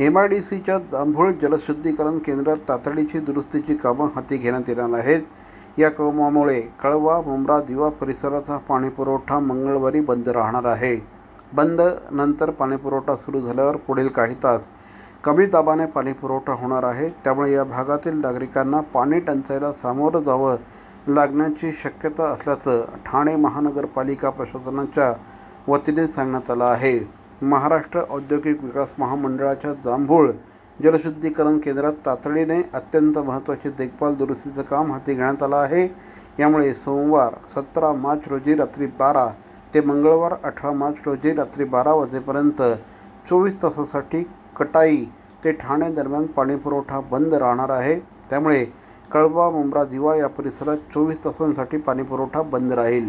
M I D सीच्या जांभूळ जलशुद्धीकरण केंद्रात तातडीची दुरुस्तीची कामं हाती घेण्यात येणार आहेत. या कामामुळे कळवा मुंब्रा दिवा परिसराचा पाणीपुरवठा मंगळवारी बंद राहणार आहे. बंद नंतर पाणीपुरवठा सुरू झाल्यावर पुढील काही तास कमी दाबाने पाणीपुरवठा होणार आहे. त्यामुळे या भागातील नागरिकांना पाणी टंचाईला सामोरं जावं लागण्याची शक्यता असल्याचं ठाणे महानगरपालिका प्रशासनाच्या वतीने सांगण्यात आलं आहे. महाराष्ट्र औद्योगिक विकास महामंडळाच्या जांभूळ जलशुद्धीकरण केंद्रात तातडीने अत्यंत महत्त्वाची देखभाल दुरुस्तीचं काम हाती घेण्यात आलं आहे. यामुळे सोमवार सतरा मार्च रोजी रात्री बारा ते मंगळवार अठरा मार्च रोजी रात्री बारा वाजेपर्यंत चोवीस तासासाठी कटाई ते ठाणे दरम्यान पाणीपुरवठा बंद राहणार आहे. त्यामुळे कळवा मुंब्रा दिवा या परिसरात चोवीस तासांसाठी पाणीपुरवठा बंद राहील.